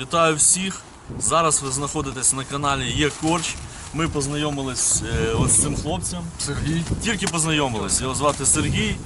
Вітаю всіх. Зараз ви знаходитесь на каналі Є Корч. Ми познайомились е, ось з цим хлопцем. Сергій. Тільки познайомились. Його звати Сергій.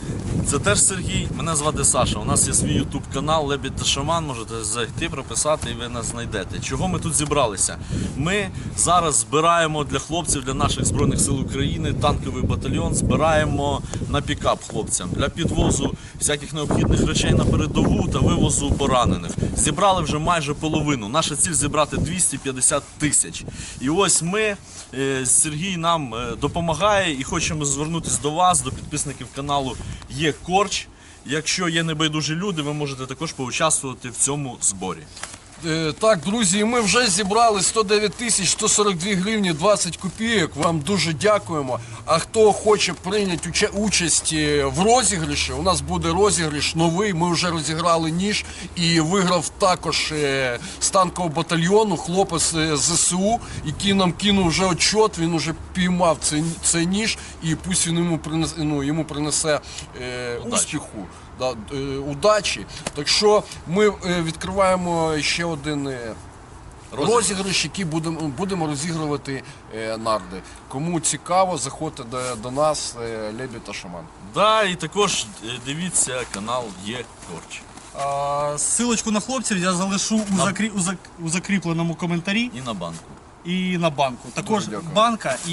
Це теж Сергій. Мене звати Саша. У нас є свій ютуб канал Лебідь та Шаман. Можете зайти, прописати і ви нас знайдете. Чого ми тут зібралися? Ми зараз збираємо для хлопців, для наших збройних сил України танковий батальйон. Збираємо на пікап хлопцям для підвозу всяких необхідних речей на передову та вивозу поранених. Зібрали вже майже половину. Наша ціль зібрати 250 тисяч. І ось ми. е, Сергій нам е, допомагає і хочемо звернутися до вас, до підписників каналу Є Корч. Якщо є небайдужі люди, ви можете також поучаствувати в цьому зборі. Е, Так, друзі, ми вже зібрали 109 тисяч 142 гривні 20 копійок. Вам дуже дякуємо. А хто хоче прийняти участь е, в розіграші, у нас буде розіграш новий. Ми вже розіграли ніж і виграв також е, з танкового батальйону хлопець ЗСУ, який нам кинув вже отчет. Він вже піймав цей, цей ніж, і пусть він йому принесе, ну, йому принесе е, успіху да, е, удачі. Так що ми е, відкриваємо ще один е, Розіграш. розіграш, який будемо, будемо розігрувати е, нарди. Кому цікаво, заходьте до, до нас, е, Лебідь та Шаман. Да, і також дивіться канал Є Корч. А, Силочку на хлопців я залишу у, закрі... у, зак... у закріпленому коментарі І на банку. І на банку. Також дякую. банка і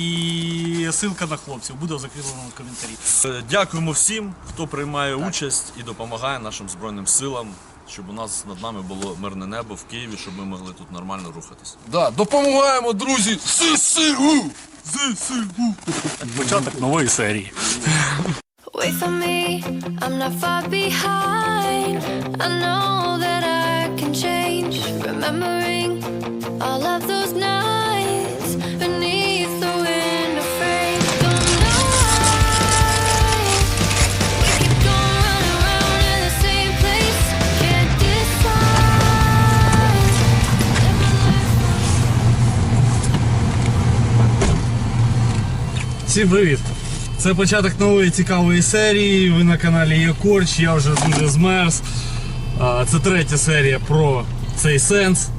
ссылка на хлопців буде у закріпленому коментарі. Е, Дякуємо всім, хто приймає участь і допомагає нашим збройним силам, щоб у нас над нами було мирне небо в Києві, щоб ми могли тут нормально рухатись. Да, допомагаємо, друзі! ССУ! ЗСУ! Початок нової серії. Wait for me, I'm not far behind. I know that I can change. Remembering all of those nights Всім привіт! Це початок нової цікавої серії. Ви на каналі Є Корч, я вже дуже змерз. Це третя серія про цей сенс.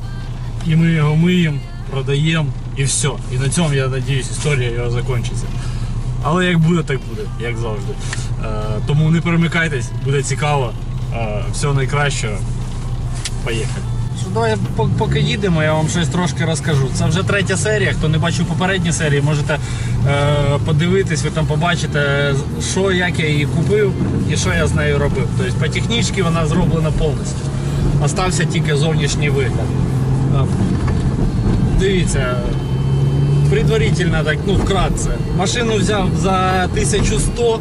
І ми його миємо, продаємо і все. І на цьому, я надіюсь, історія його закінчиться. Але як буде, так буде, як завжди. Тому не перемикайтесь, буде цікаво. Всього найкращого. Поїхали. Давай поки їдемо, я вам щось трошки розкажу. Це вже третя серія. Хто не бачив попередні серії, можете е, подивитись, ви там побачите, що як я її купив і що я з нею робив. Тобто по технічці вона зроблена повністю. Остався тільки зовнішній вигляд. Е, Дивіться, предварительно так, ну вкратце. Машину взяв за 1100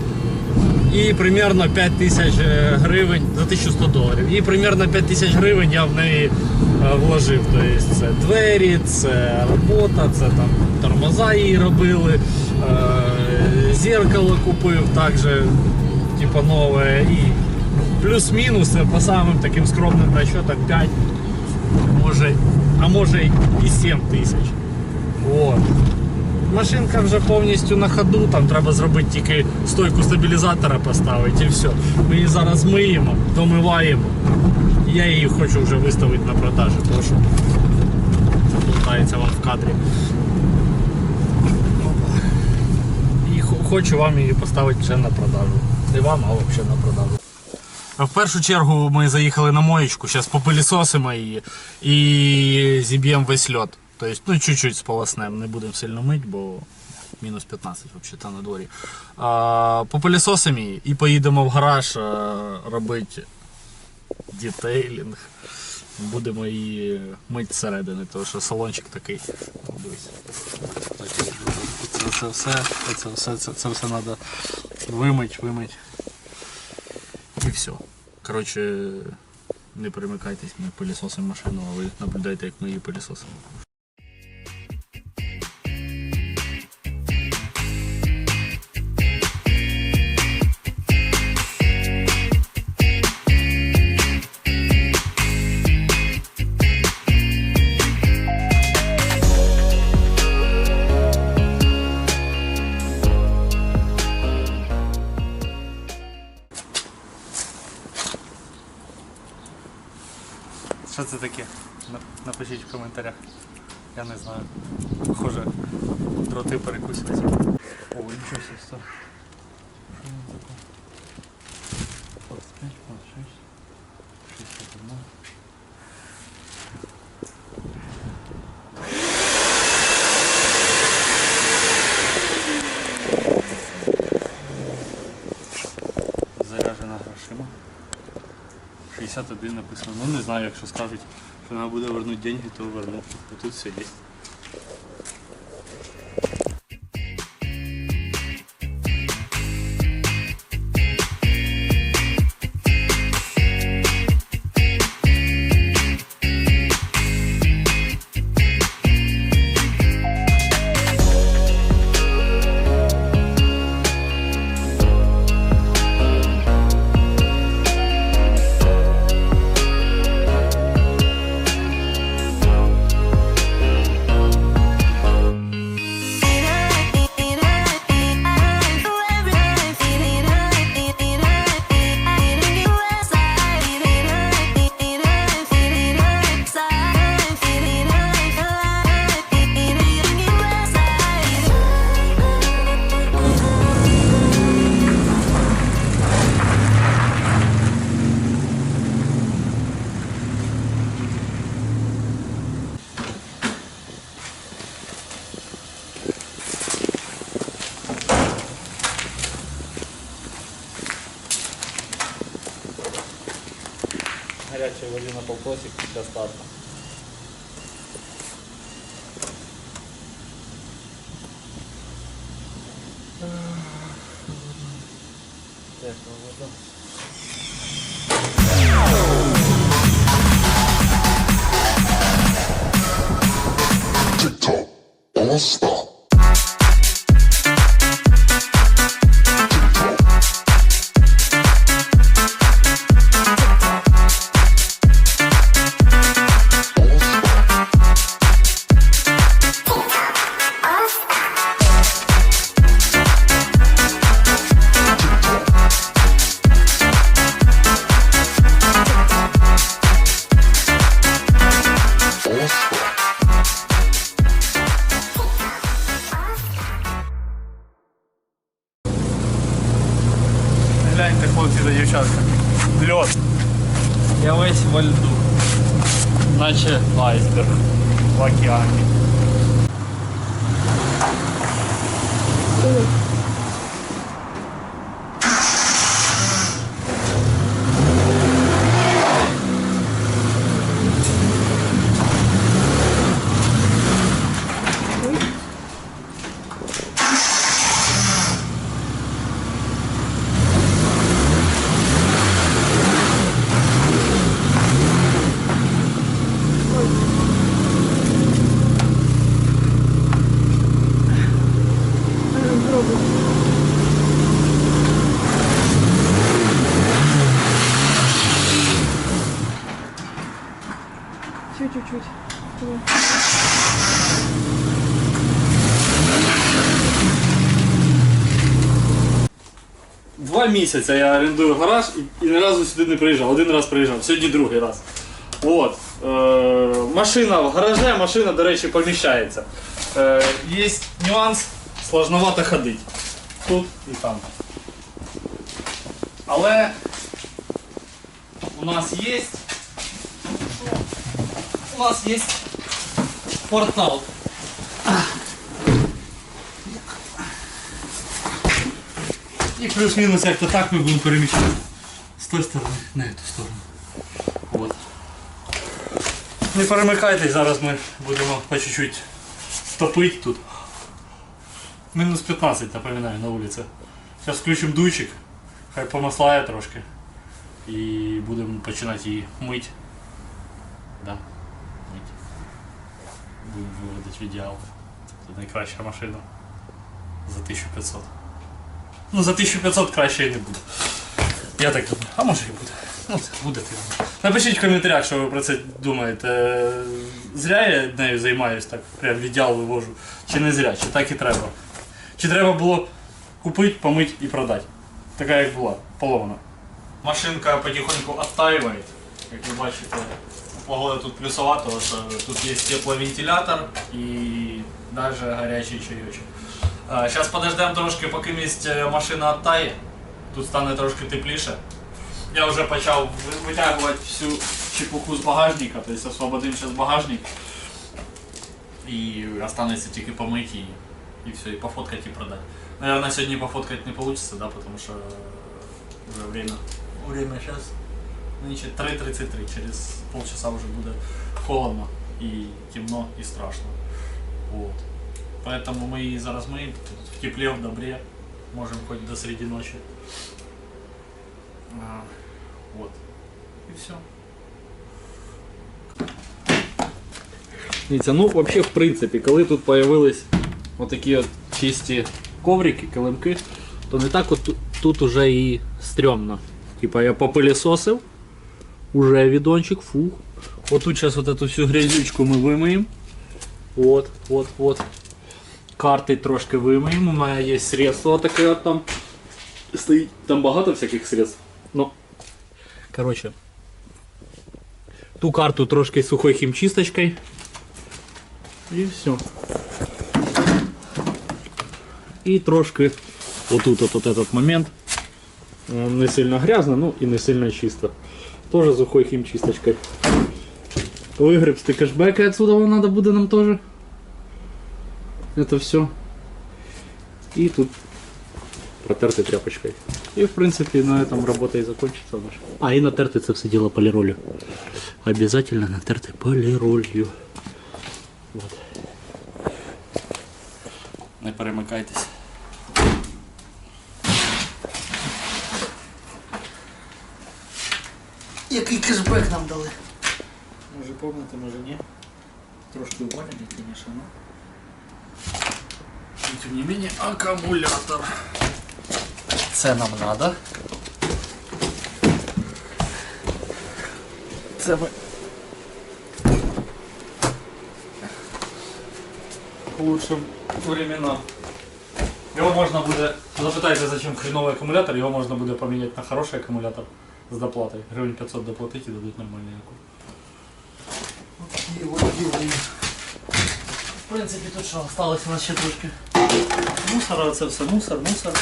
і примерно 5 тисяч е, гривень за 1100 доларів. І примерно 5 тисяч гривень я в неї е, вложив. Тобто це двері, це робота, це там тормоза її робили, е, зеркало купив також, типу нове. І плюс-мінус по самим таким скромним расчетам 5, може, а може і 7 тисяч. Вот. Машинка вже повністю на ходу, там треба зробити тільки стойку стабілізатора поставити і все. Ми її зараз миємо, домиваємо. Я її хочу вже виставити на продажу, тому що це болтається вам в кадрі. І хочу вам її поставити ще на продажу. Не вам, а взагалі на продажу. В першу чергу ми заїхали на моєчку, зараз попилісосимо її і зіб'ємо весь льот. Тобто, ну, чуть-чуть сполоснемо, не будемо сильно мити, бо мінус 15 взагалі на дворі. А, попилісосимо її і поїдемо в гараж а, робити дітейлінг. Будемо її мити зсередини, тому що салончик такий. Дивись. Це, це все, це все, це, це все треба вимити, вимити. І все. Коротше, не перемикайтесь, ми пилісосимо машину, а ви наблюдайте, як ми її пилісосимо. Став. Що він таке? 25, 26, 61. Заряджена грошима. 61 написано. Ну не знаю, якщо скажуть, що треба буде вернути деньги, то верну. Тут все є. Christ. Наче айсберг в океані. Два місяці я орендую гараж і, і ні разу сюди не приїжджав. Один раз приїжджав, сьогодні другий раз. От. Е, машина в гараже, машина, до речі, поміщається. Е, є нюанс, сложновато ходити. Тут і там. Але у нас є. У нас є портал. І плюс-мінус як-то так ми будемо переміщати. З тої сторони, на цю сторону. От. Не перемикайтесь, зараз ми будемо по чуть-чуть топити тут. Мінус 15, напоминаю, на вулиці. Зараз включимо дуйчик, хай помаслає трошки. І будемо починати її мити. Да. Мить. Будемо виводити в ідеал. Це найкраща машина. За 1500. Ну за 1500 краще і не буде. Я так думаю. А може і буде. Ну, це буде ти. Напишіть в коментарях, що ви про це думаєте. Зря я нею займаюсь так, прям в ідеал вивожу. Чи не зря, чи так і треба. Чи треба було купити, помити і продати. Така як була, поломана. Машинка потихоньку оттаивает, як ви бачите. Погода тут плюсова, тому що тут є тепловентилятор і навіть гарячий чайочок. Зараз подождемо трошки, поки місць е, машина оттає. Тут стане трошки тепліше. Я вже почав ви- витягувати всю чепуху з багажника, тобто освободимо зараз багажник. І останеться тільки помити і, і все, і пофоткати і продати. Наверное, сьогодні пофоткати не вийде, да, потому що вже время. Время зараз. Нынче 3.33, через полчаса уже буде холодно і темно і страшно. Вот. Поэтому мы и зараз мы тут в тепле, в добре, можем хоть до среди ночи. А, вот. И все. Дивіться, ну взагалі, в принципі, коли тут появились отакі от чисті коврики, килимки, то не так от тут, тут уже і стрьомно. Типа я попилісосив, Уже відончик, фух. Вот тут сейчас вот эту всю грязючку ми вимиємо. Вот, вот, вот. Карти трошки вимиємо. У мене є средство таке от там. Стоїть. Там багато всяких средств. Ну. Короче. Ту карту трошки сухой хімчисточкою. І все. І трошки отут от, от этот момент. Не сильно грязно, ну і не сильно чисто. Тоже сухой хімчисточкою. Вигребсти кешбеки отсюда вам надо буде нам тоже. Это все. И тут протерти тряпочкой. И в принципе на этом работа и закончится наша. А и натерти це все дело полиролью. Обязательно натерти полиролью. Вот. Не перемикайтесь. Який кешбек нам дали? Може помните, може ні. Трошки уволені, звісно, ну. І тим не менее акумулятор. Це нам надо. Це ми. Лучше времена. Його можна буде. Запитайте, зачем хреновий акумулятор, його можна буде поміняти на хороший акумулятор з доплатою. Гривень 500 доплатити і дадуть нормальний акум. В принципі, тут що, осталось у нас ще трошки мусора, це все мусор, мусор.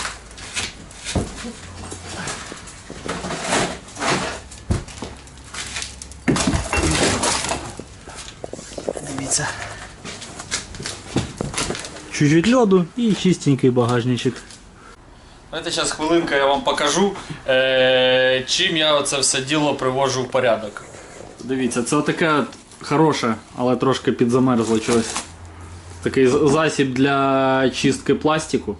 Дивіться. Чуть-чуть льоду і чистенький багажничок. Давайте зараз хвилинка я вам покажу, е- чим я це все діло привожу в порядок. Дивіться, це таке хороше, але трошки підзамерзло чогось. Такий засіб для чистки пластику.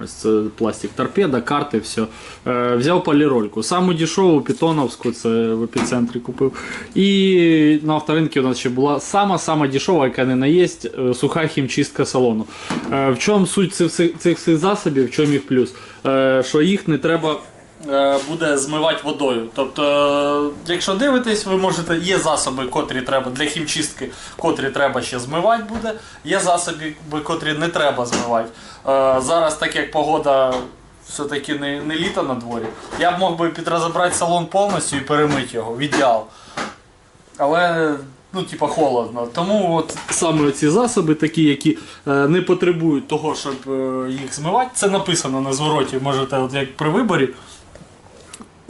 Ось це пластик торпеда, карти, все. Е, взяв полірольку. Саму дешеву питоновську, це в епіцентрі купив. І на авторинці у нас ще була сама-сама дешева, яка не наєсть, е, суха хімчистка салону. Е, в чому суть цих, цих, цих засобів, в чому їх плюс? Е, що їх не треба. Е, Буде змивати водою. Тобто, якщо дивитесь, ви можете. Є засоби, котрі треба для хімчистки, котрі треба ще змивати буде. Є засоби, котрі не треба змивати. Е, Зараз, так як погода все-таки не, не літо на дворі, я б мог би підрозібрати салон повністю і перемити його в ідеал. Але ну, типа, холодно. Тому от саме ці засоби, такі, які е, не потребують того, щоб е, їх змивати, це написано на звороті, можете, от як при виборі.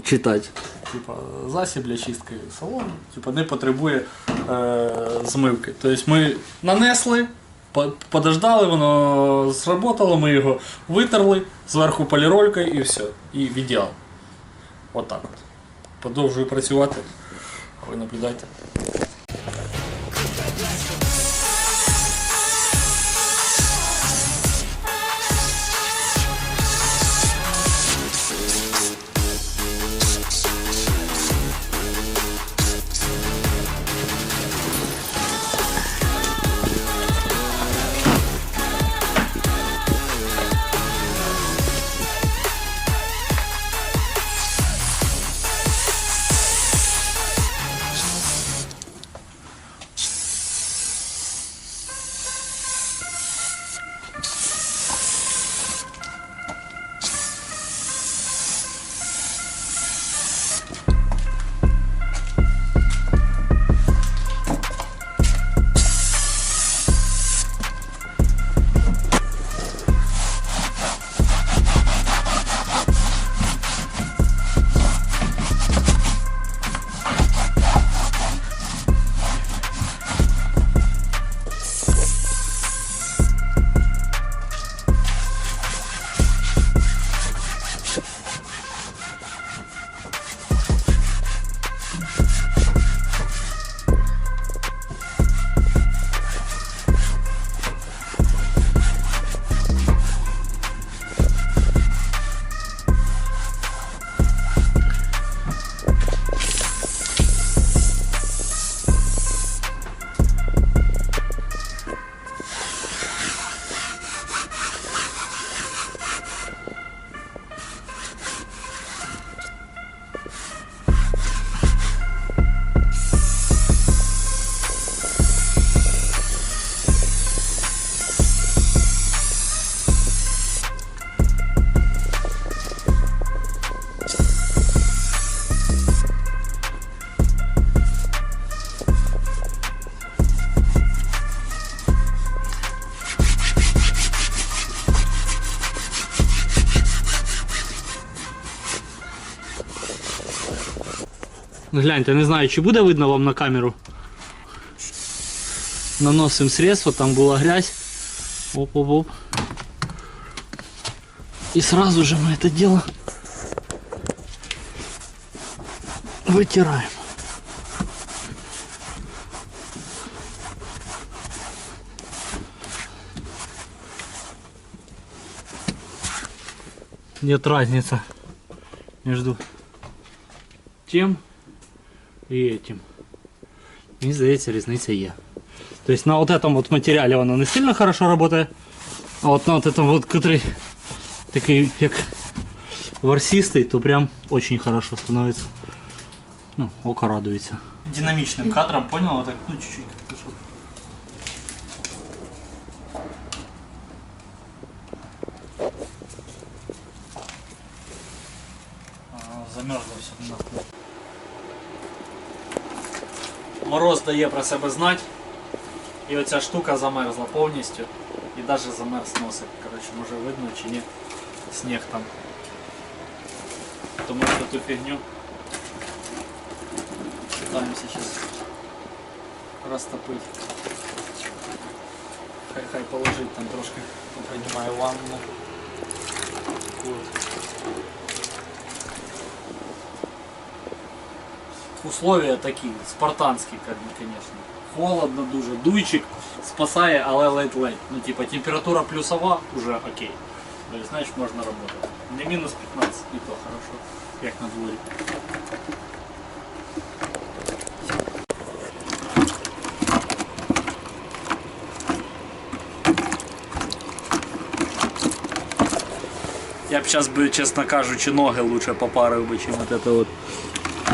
Читати. Типа, засіб для чистки салону, типа, не потребує е, змивки. Тобто ми нанесли, подождали, воно сработало, ми його витерли, зверху поліролькою і все. І в. Отак от. Продовжую працювати. Ви наблюдайте. Гляньте, не знаю, чи буде видно вам на камеру. Наносимо средство, там була грязь. Оп-оп-оп. И сразу же мы это дело вытираем. Нет разницы между тем и этим. Мені здається, різниця є. Тобто на вот этом вот матеріалі воно не сильно хорошо работает, а от на вот этом вот, который такий як ворсистий, то прям очень хорошо становится. Ну, око радуется. Динамичным кадром, понял? Вот так, ну чуть-чуть. Мороз дає про себе знати. І оця штука замерзла повністю. І навіть замерз носик. Коротше, може видно чи ні. Сніг там. Тому що ту фігню. Пытаемся сейчас растопить. Хай хай положить там трошки. Приймаю ванну. Вот. Условия такі, спартанські, как бы, конечно. Холодно дуже, дуйчик спасає, але ледь-ледь. Ну, типа, температура плюсова, уже окей. Тобто, значить, можна работать. Не мінус 15, і то хорошо, як на дворі. Я б сейчас бы, честно кажучи, ноги лучше попарив бы, чем вот это вот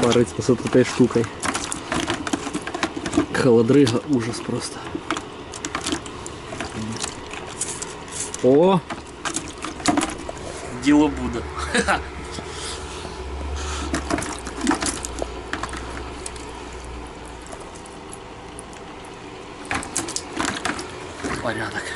париться с вот этой штукой. Холодрыга, ужас просто. О! Діло буде. Порядок.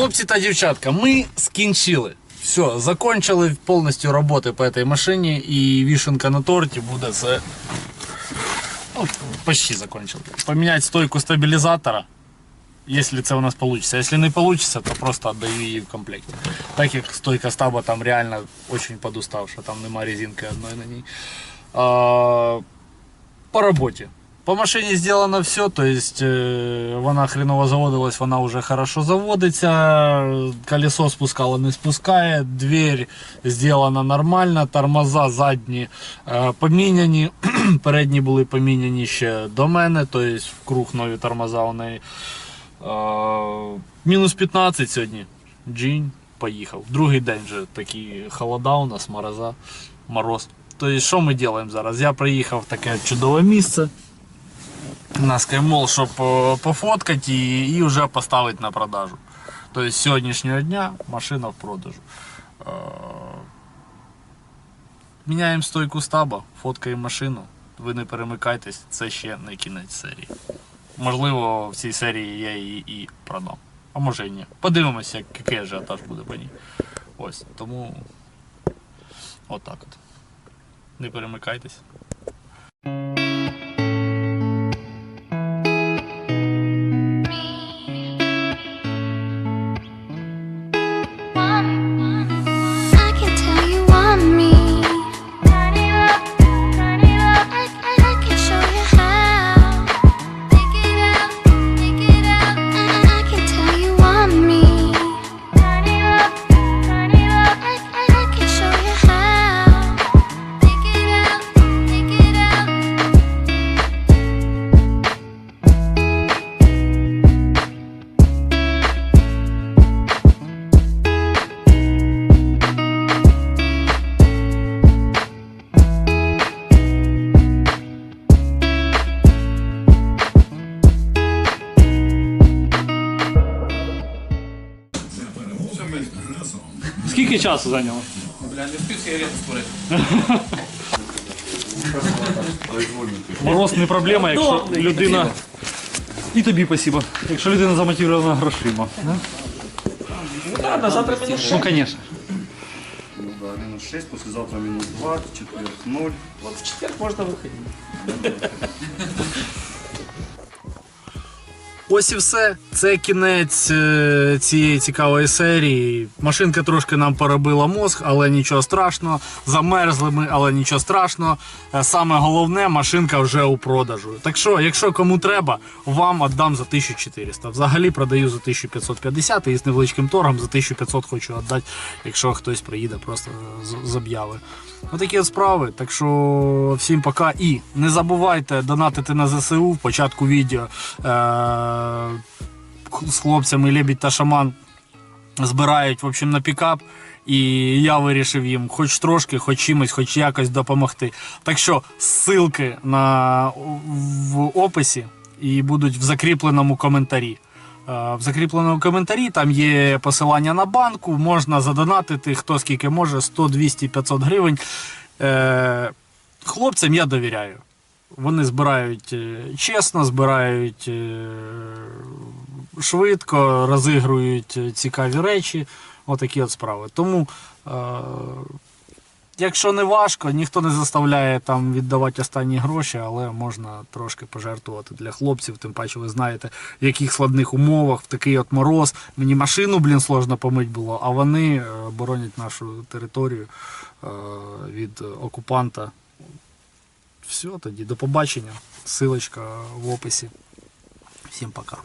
хлопці та дівчатка, ми скінчили. Все, закончили повністю роботи по цій машині і вішенка на торті буде це. Ну, почти закончили. Поміняти стойку стабілізатора, якщо це у нас вийде. Якщо не вийде, то просто віддаю її в комплекті. Так як стойка стаба там реально дуже подуставша, там нема резинки одної на ній. А, по роботі. По машині зроблено все, то есть е, вона хреново заводилась, вона вже хорошо заводиться, колесо спускало, не спускає, дверь зроблена нормально, тормоза задні е, поміняні, передні були поміняні ще до мене, то есть в круг нові тормоза у неї. Е, мінус 15 сьогодні. Джінь поїхав. Другий день вже такі холода у нас, мороза, мороз. Тобто, що ми робимо зараз? Я приїхав в таке чудове місце на Skymall, щоб е, пофоткати і, і вже поставити на продажу. Тобто з сьогоднішнього дня машина в продажу. Е, Міняємо стойку стаба, фоткаємо машину. Ви не перемикайтесь, це ще не кінець серії. Можливо, в цій серії я її і продам. А може і ні. Подивимося, як- який ажіотаж буде по ній. Ось, тому отак от. Не перемикайтесь. часу зайняло? Бля, не встиг сигарету скурити. Мороз не проблема, якщо людина. І тобі спасибо. Якщо людина замотивована грошима. Да? Ладно, завтра мені ще. Ну, звісно. Ну да, минус 6, послезавтра минус 2, в четверг 0. От в четвер можна виходити. Ось і все. Це кінець е, цієї цікавої серії. Машинка трошки нам поробила мозг, але нічого страшного. Замерзли ми, але нічого страшного. Е, Саме головне, машинка вже у продажу. Так що, якщо кому треба, вам віддам за 1400. Взагалі продаю за 1550 і з невеличким торгом за 1500 хочу віддати, якщо хтось приїде просто з- з обяви. Отакі от справи. Так що всім пока. І не забувайте донатити на ЗСУ в початку відео. Е- з хлопцями Лебідь та Шаман збирають в общем, на пікап. І я вирішив їм хоч трошки, хоч чимось, хоч якось допомогти. Так що ссылки на, в описі і будуть в закріпленому коментарі. Е, В закріпленому коментарі там є посилання на банку, можна задонатити хто скільки може, 100, 200, 500 гривень. Е, Хлопцям я довіряю. Вони збирають е, чесно, збирають е, швидко, розігрують е, цікаві речі. Отакі от справи. Тому, якщо не важко, ніхто не заставляє там віддавати останні гроші, але можна трошки пожертвувати для хлопців. Тим паче, ви знаєте, в яких складних умовах, в такий от мороз. Мені машину, блін, сложно помити було, а вони боронять нашу територію від окупанта. Все, тоді до побачення. Силочка в описі. Всім пока.